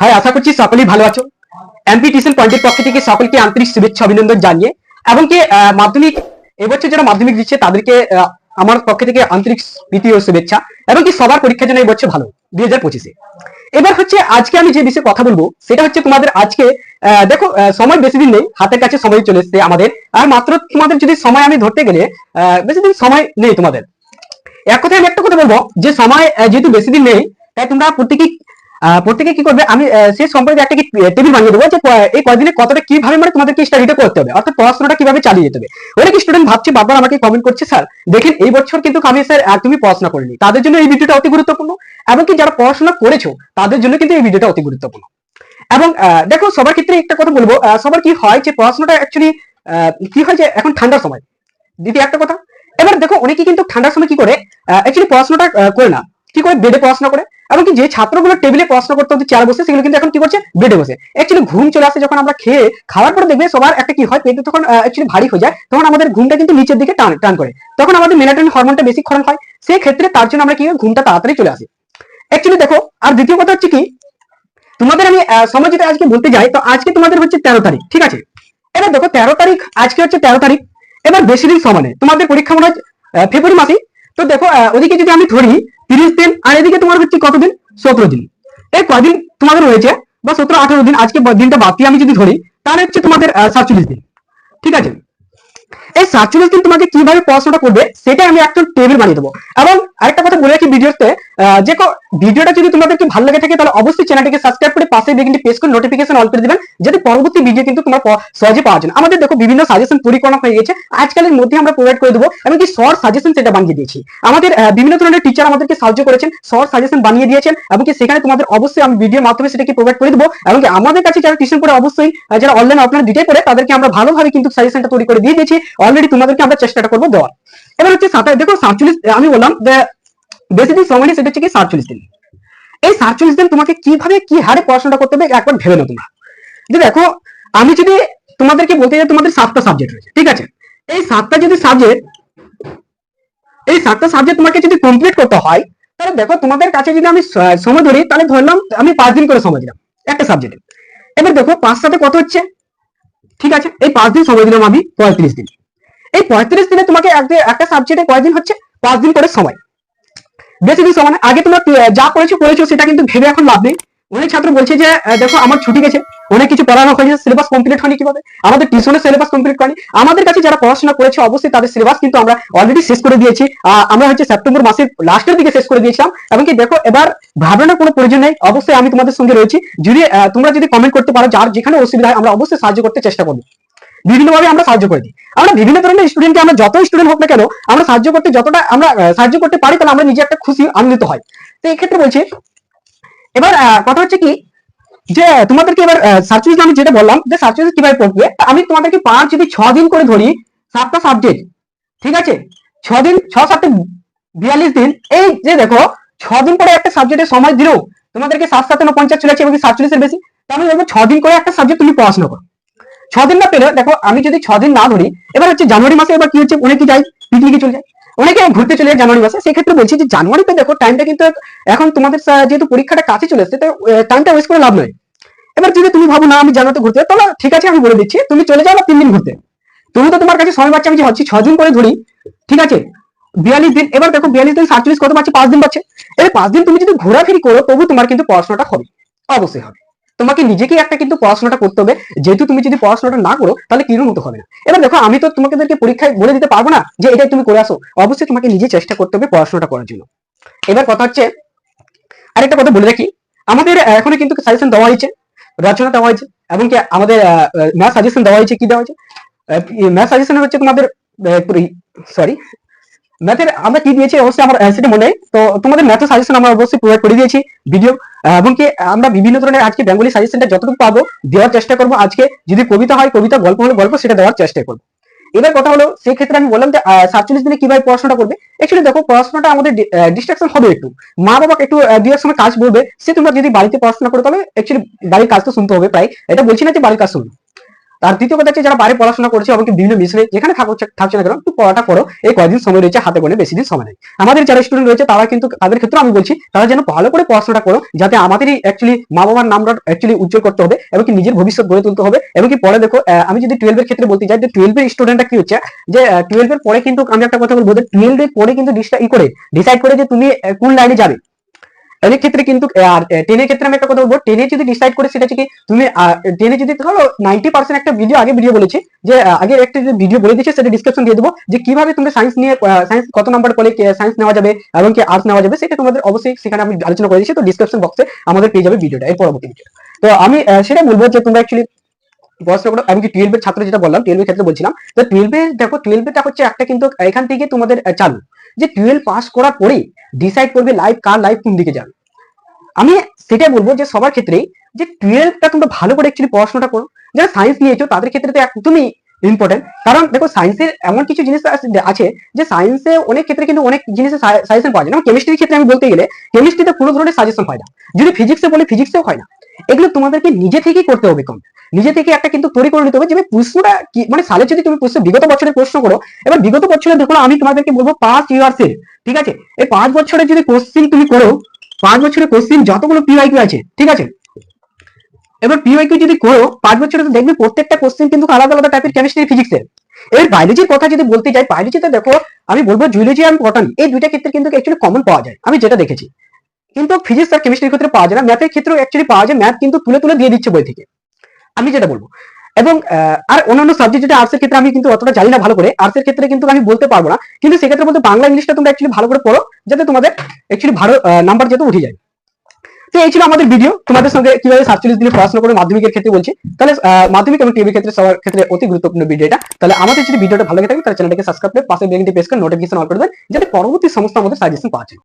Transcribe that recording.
হ্যাঁ আশা করছি সকলেই ভালো আছো। এমপি টিউশন পয়েন্টের পক্ষ থেকে সকলকে আন্তরিক শুভেচ্ছা, অভিনন্দন জানিয়ে, এবং কি মাধ্যমিক, এবছর যারা মাধ্যমিক দিচ্ছে, তাদেরকে আমার পক্ষ থেকে আন্তরিক প্রীতি ও শুভেচ্ছা, এবং কি সবার পরীক্ষার জন্য এই বছর ভালো, দুই হাজার পঁচিশে। এবার হচ্ছে, আজকে আমি যে বিষয়ে কথা বলব, সেটা হচ্ছে তোমাদের আজকে দেখো সময় বেশি দিন নেই, হাতের কাছে সময় চলে এসছে আমাদের, আর মাত্র তোমাদের যদি সময় আমি ধরতে গেলে বেশি দিন সময় নেই তোমাদের। এক কথায় আমি একটা কথা বলব, যে সময় যেহেতু বেশি দিন নেই, তাই তোমরা প্রত্যেকেই প্রত্যেকে কি করবে? আমি সেই সম্পর্কে একটা কি টেবিল বানিয়ে দেবো যে এই কয়দিনে কতটা কীভাবে মানে তোমাদেরকে স্টাডিটা করতে হবে? অর্থাৎ পড়াশোনাটা কীভাবে চালিয়ে যেতে হবে? অনেক স্টুডেন্ট ভাবছে, বারবার আমাকে কমেন্ট করছে, স্যার, দেখেন, এই বছর কিন্তু আমি, স্যার একদমই পড়াশোনা করিনি। তাদের জন্য এই ভিডিওটা অতি গুরুত্বপূর্ণ এমনকি যারা পড়াশোনা করেছ, তাদের জন্য কিন্তু এই ভিডিওটা অতি গুরুত্বপূর্ণ। এবং দেখো, সবার ক্ষেত্রে একটা কথা বলব সবার কি হয় যে, পড়াশোনাটা অ্যাকচুয়ালি কি হয় যে, এখন ঠান্ডার সময়। দ্বিতীয় একটা কথা, এবার দেখো, অনেকে কিন্তু ঠান্ডার সময় কি করে অ্যাকচুয়ালি পড়াশোনাটা করে না। কি করে বেডে পড়াশোনা করে? এমনকি যে ছাত্রগুলো টেবিলে পড়াশোনা করতে হচ্ছে চেয়ার বসে, সেগুলো কিন্তু এখন কি করছে? বেডে বসে। অ্যাকচুয়ালি ঘুম চলে আসে যখন আমরা খেয়ে খাওয়ার পরে দেখবে সবার একটা কি হয়, পেটে তখন অ্যাকচুয়ালি ভারী হয়ে যায়। তখন আমাদের ঘুমটা কিন্তু নিচের দিকে টান টান করে। তখন আমাদের মেলাটোনিন হরমোনটা বেশি ক্ষরণ হয়। সেই ক্ষেত্রে তার জন্য আমরা কি ঘুমটা তাড়াতাড়ি চলে আসে। অ্যাকচুয়ালি দেখো, আর দ্বিতীয় কথা হচ্ছে কি, তোমাদের আমি সময় যদি আজকে বলতে যাই, তো আজকে তোমাদের হচ্ছে তেরো তারিখ, ঠিক আছে? এবার দেখো, তেরো তারিখ, আজকে হচ্ছে তেরো তারিখ। এবার বেশি দিন সময় নেই। তোমাদের পরীক্ষা মনে হয় ফেব্রুয়ারি মাসে তো দেখো ওদিকে যদি আমি ধরি তিরিশ দিন, আর এদিকে তোমার হচ্ছে কতদিন? সতেরো দিন। এই কদিন তোমাদের রয়েছে বা সতেরো, আঠারো দিন, আজকে দিনটা বাদ দিয়ে আমি যদি ধরি, তাহলে হচ্ছে তোমাদের সাতচল্লিশ দিন। ঠিক আছে? এই সাতচল্লিশ দিন তোমাকে কীভাবে পড়াশোনা করবে সেটা আমি একটা টেবিল বানিয়ে দেবো। এবং আরেকটা কথা বলে রাখি ভিডিওতে যে ভিডিওটা যদি তোমাদেরকে ভালো লেগে থাকে, তাহলে অবশ্যই চ্যানেলটিকে সাবস্ক্রাইব করে পাশে বেগিনটি প্রেস করে নোটিফিকেশন অন করে দিবেন, যাতে পরবর্তী ভিডিও কিন্তু তোমার সহজে পাওয়া যায়। আমাদের দেখো বিভিন্ন সাজেশন পরিকল্পনা হয়ে গেছে। আজকালের মধ্যে আমরা প্রোভাইড করে দেবো, এমনকি শর্ট সাজেশন সেটা বানিয়ে দিয়েছি। আমাদের বিভিন্ন ধরনের টিচার আমাদেরকে সাহায্য করেছেন শর্ট সাজেশন বানিয়ে দিয়েছেন এবং কি সেখানে তোমাদের অবশ্যই আমি ভিডিওর মাধ্যমে সেটাকে প্রোভাইড করে দেবো। এবং আমাদের কাছে যারা টিউশন করে অবশ্যই যারা অনলাইন অফলাইন দুইটাই করে তাদেরকে আমরা ভালোভাবে কিন্তু সাজেশনটা তৈরি করে দিয়ে দিয়েছি। অলরেডি তোমাদেরকে আমরা চেষ্টাটা করব দেওয়ার। এবার হচ্ছে সাতাশ দেখো সাতচল্লিশ আমি বললাম বেশি দিন সময় নেই, সেটা হচ্ছে কি সাতচল্লিশ দিন। এই সাতচল্লিশ দিন তোমাকে কীভাবে কি হারে পড়াশোনা করতে হবে একবার ভেবে নাও তোমরা। যে দেখো, আমি যদি তোমাদেরকে বলতে যাই তোমাদের সাতটা সাবজেক্ট রয়েছে, ঠিক আছে? এই সাতটা যদি সাবজেক্ট এই সাতটা সাবজেক্ট তোমাকে যদি কমপ্লিট করতে হয়, তাহলে দেখো, তোমাদের কাছে যদি আমি সময় ধরি, তাহলে ধরলাম আমি পাঁচ দিন করে সময় দিলাম, একটা সাবজেক্টে এবার দেখো, পাঁচ সাথে কত হচ্ছে? ঠিক আছে? এই পাঁচ দিন সময় দিলাম আমি পঁয়ত্রিশ দিন। এই পঁয়ত্রিশ দিনে তোমাকে এক- একটা সাবজেক্টে কয়দিন হচ্ছে? পাঁচ দিন করে সময়। বেশি দিন সময় না। আগে তোমরা যা পড়েছো পড়েছো, সেটা কিন্তু ভেবে এখন লাভ নেই। অনেক ছাত্র বলছে যে দেখো, আমার ছুটি গেছে, অনেক কিছু পড়ানো হয়েছে সিলেবাস কমপ্লিট হয়নি কীভাবে? আমাদের টিউশনের সিলেবাস কমপ্লিট করেনি। আমাদের কাছে যারা পড়াশোনা করেছে, অবশ্যই তাদের সিলেবাস কিন্তু আমরা অলরেডি শেষ করে দিয়েছি। আমরা হচ্ছে সেপ্টেম্বর মাসের লাস্টের দিকে শেষ করে দিয়েছিলাম। এবং কি দেখো, এবার ভাবনার কোনো প্রয়োজন নেই। অবশ্যই আমি তোমাদের সঙ্গে রয়েছি। যদি তোমরা যদি কমেন্ট করতে পারো, যার যেখানে অসুবিধা হয়, আমরা অবশ্যই সাহায্য করতে চেষ্টা করব। বিভিন্নভাবে আমরা সাহায্য করে দিই। আমরা বিভিন্ন ধরনের স্টুডেন্টকে আমরা যত স্টুডেন্ট হোক না কেন, আমরা সাহায্য করতে যতটা আমরা সাহায্য করতে পারি, তাহলে আমরা নিজে একটা খুশি আনন্দিত হয়। তো এই ক্ষেত্রে বলছি, এবার কথা হচ্ছে কি যে তোমাদেরকে এবার সার্চুইজ আমি যেটা বললাম, যে সার্চুইজ কীভাবে পড়বে আমি তোমাদেরকে পাঁচ যদি ছ দিন করে ধরি, সাতটা সাবজেক্ট ঠিক আছে? ছ দিন, ছ সাতটা, বিয়াল্লিশ দিন, এই যে দেখো, ছ দিন করে একটা সাবজেক্টের সময় দিলেও তোমাদেরকে সাত সাত পঞ্চাশ চলে যাচ্ছে এবং সাতচল্লিশের বেশি? তাহলে দেখব ছ দিন করে একটা সাবজেক্ট তুমি পড়াশোনা করো। ছ দিন না পেলে, দেখো, আমি যদি ছদিন না ধরি, এবার হচ্ছে জানুয়ারি মাসে এবার কি হচ্ছে? অনেকে যাই পিকনিকে চলে যায়। অনেকে ঘুরতে চলে যায় জানুয়ারি মাসে। সেক্ষেত্রে বলছি যে জানুয়ারিতে দেখো টাইমটা কিন্তু এখন তোমাদের যেহেতু পরীক্ষাটা কাছে চলে এসছে, তো টাইমটা ওয়েস্ট করে লাভ নয়। এবার যদি তুমি ভাবো, না, আমি জানুয়ারিতে ঘুরতে তাহলে ঠিক আছে, আমি বলে দিচ্ছি, তুমি চলে যাও তিন দিন ঘুরতে। তুমি তো তোমার কাছে সময় পাচ্ছে, আমি যে হচ্ছে ছ দিন করে ধরি ঠিক আছে? বিয়াল্লিশ দিন, এবার দেখো, বিয়াল্লিশ দিন সাতচল্লিশ কত পাচ্ছে? পাঁচ দিন পাচ্ছে। এবার পাঁচ দিন তুমি যদি ঘোরাফেরি করো, তবু তোমার কিন্তু পড়াশোনাটা হবে। অবশ্যই হবে। তোমাকে নিজেকে একটা কিন্তু পড়াশোনাটা করতে হবে। যেহেতু তুমি যদি পড়াশোনাটা না করো, তাহলে কিরম মতো হবে না? এবার দেখো, আমি তো তোমাদেরকে পরীক্ষায় বলে দিতে পারব না যে এটাই তুমি করে আসো। অবশ্যই তোমাকে নিজে চেষ্টা করতে হবে পড়াশোনাটা করার জন্য। এবার কথা হচ্ছে, আরেকটা কথা বলে রাখি। আমাদের এখনও কিন্তু সাজেশন দেওয়া হয়েছে, রচনা দেওয়া হয়েছে, এবং কি আমাদের ম্যাথ সাজেশন দেওয়া হয়েছে। কি দেওয়া হয়েছে? ম্যাথ সাজেশন হচ্ছে তোমাদের সরি ম্যাথের আমরা কি দিয়েছি অবশ্যই আমার সেটা মনে তো তোমাদের ম্যাথের সাজেশন আমরা অবশ্যই প্রোভাইড করে দিয়েছি ভিডিও এবং কি আমরা বিভিন্ন ধরনের আজকে বেঙ্গলি সাজেশনটা যতটুকু পাবো দেওয়ার চেষ্টা করব। আজকে যদি কবিতা হয়, কবিতা গল্প হলে গল্প, সেটা দেওয়ার চেষ্টা করব। এবার কথা হলো, সেই ক্ষেত্রে আমি বললাম যে সাতচল্লিশ দিনে কীভাবে পড়াশোনা করবে? অ্যাকচুয়ালি দেখো, পড়াশোনাটা আমাদের ডিস্ট্রাকশন হবে একটু। মা বাবা একটু এক সময় কাজ বলবে, সে তোমরা যদি বাড়িতে পড়াশোনা করো তাহলে অ্যাকচুয়ালি বাড়ির কাজ তো শুনতে হবে প্রায়। এটা বলছি না যে বাড়ির কাজ শুনবে। তার দ্বিতীয় কথা হচ্ছে যারা বাইরে পড়াশোনা করছে এবং বিভিন্ন মিশনে যেখানে থাকছে না কেন, একটু পড়াটা করো। এই কয়দিন সময় রয়েছে, হাতে গোনে বেশি দিন সময় নেই। আমাদের যারা স্টুডেন্ট রয়েছে, তারা কিন্তু তাদের ক্ষেত্রে আমি বলছি, তারা যেন ভালো করে পড়াশোনাটা করো, যাতে আমাদেরই অ্যাকচুয়ালি মা বাবার নামটা অ্যাকচুয়ালি উজ্জ্বল করতে হবে এবং কি নিজের ভবিষ্যৎ গড়ে তুলতে হবে। এবং কি পরে দেখো আমি যদি টুয়েলভের ক্ষেত্রে বলতে চাই যে টুয়েলভের স্টুডেন্টটা কি হচ্ছে, যে টুয়েলভের পরে কিন্তু আমি একটা কথা বলব, যে টুয়েলভের পরে কিন্তু ডিসটা ই করে ডিসাইড করে যে তুমি কোন লাইনে যাবে। অনেক ক্ষেত্রে কিন্তু আর টেনের ক্ষেত্রে আমি একটা কথা বলব। টেনে যদি ডিসাইড করে সেটা হচ্ছে কি, তুমি টেনে যদি, ধরো নাইনটি পার্সেন্ট একটা ভিডিও আগে ভিডিও বলেছি, যে আগে একটা যে ভিডিও বলে দিচ্ছে সেটা ডিসক্রিপশন দিয়ে দেবো, যে কীভাবে তুমি সায়েন্স নিয়ে সায়েন্স কত নাম্বার পড়ে সায়েন্স নেওয়া যাবে, এবং কি আর্টস নেওয়া যাবে, সেটা তোমাদের অবশ্যই সেখানে আমি আলোচনা করে দিচ্ছি তো ডিসক্রিপশন বক্সে আমাদের পেয়ে যাবে ভিডিওটা এর পরবর্তী ভিডিও তো আমি সেটা বলব যে, তোমরা অ্যাকচুয়ালি পড়াশোনা করো এমনকি টুয়েলভের ছাত্র যেটা বললাম টুয়েলভের ক্ষেত্রে বলছিলাম তো টুয়েলভে দেখো টুয়েলভেটা হচ্ছে একটা কিন্তু এখান থেকে তোমাদের চালু। যে টুয়েলভ পাস করার পরে ডিসাইড করবে লাইফ কার লাইফ কোন দিকে যাবে। আমি সেটাই বলব যে সবার ক্ষেত্রেই যে টুয়েলভটা তোমরা ভালো করে অ্যাকচুয়ালি পড়াশোনাটা করো। যারা সায়েন্স নিয়েছো তাদের ক্ষেত্রে তো একদমই ইম্পর্টেন্ট কারণ দেখো সায়েন্সের এমন কিছু জিনিস আছে- যে সায়েন্সে অনেক ক্ষেত্রে কিন্তু অনেক জিনিসের সাজেশন পাওয়া যায়। কেমিস্ট্রির ক্ষেত্রে আমি বলতে গেলে কেমিস্ট্রিতে কোনো ধরনের সাজেশন হয় না। যদি ফিজিক্সে বলে ফিজিক্সেও হয় না। এগুলো তোমাদেরকে নিজে থেকেই করতে হবে কম নিজে থেকে একটা কিন্তু তৈরি করে নিতে হবে যে প্রশ্নটা কি মানে সালে যদি তুমি প্রশ্ন, বিগত বছরের প্রশ্ন করো, এবার বিগত বছরে দেখো আমি তোমাদেরকে বলব পাঁচ ইয়ার্স এর, ঠিক আছে? এই পাঁচ বছরের যদি কোশ্চিন তুমি করো, পাঁচ বছরের কোশ্চিন যতগুলো পিওয়াইকিউ আছে, ঠিক আছে? এবার পিওয়াইকিউ যদি করো, পাঁচ বছরে তো দেখবে প্রত্যেকটা কোশ্চিন কিন্তু আলাদা আলাদা টাইপের কেমিস্ট্রি ফিজিক্সের এবার বায়োলজির কথা যদি বলতে যাই বায়োলজিতে দেখো, আমি বলব জুলজি আর বটানি এই দুইটা ক্ষেত্রে কিন্তু অ্যাকচুয়ালি কমন পাওয়া যায়, আমি যেটা দেখেছি। কিন্তু ফিজিক্স আর কেমিস্ট্রির ক্ষেত্রে পাওয়া যায় না ম্যাথের ক্ষেত্রেও অ্যাকচুয়ালি পাওয়া যায় ম্যাথ কিন্তু তুলে তুলে দিয়ে দিচ্ছে বই থেকে। আমি যেটা বলব, এবং আর অন্যান্য সাবজেক্ট যেটা আর্টসের ক্ষেত্রে আমি কিন্তু অতটা জানি না ভালো করে আর্টসের ক্ষেত্রে কিন্তু আমি বলতে পারব না, কিন্তু সেক্ষেত্রে বলতে বাংলা ইংলিশটা তোমরা অ্যাকচুয়ালি ভালো করে পড়ো, যাতে তোমাদের অ্যাকচুয়ালি ভালো নাম্বার যাতে উঠে যায়। তো এই ছিল আমাদের ভিডিও তোমাদের সঙ্গে কীভাবে সাতচল্লিশ দিনে পড়াশোনা করে মাধ্যমিকের ক্ষেত্রে বলছি, তাহলে মাধ্যমিক এবং টিভির ক্ষেত্রে সবার ক্ষেত্রে অতি গুরুত্বপূর্ণ ভিডিও এটা। তাহলে আমাদের যদি ভিডিওটা ভালো লাগে থাকে, তাহলে চ্যানেলটাকে সাবস্ক্রাইব করে পাশে বেলটি প্রেস করে নোটিফিকেশন অন করে দেন যাতে পরবর্তী সমস্ত আমাদের সাজেশন পাওয়া যায়।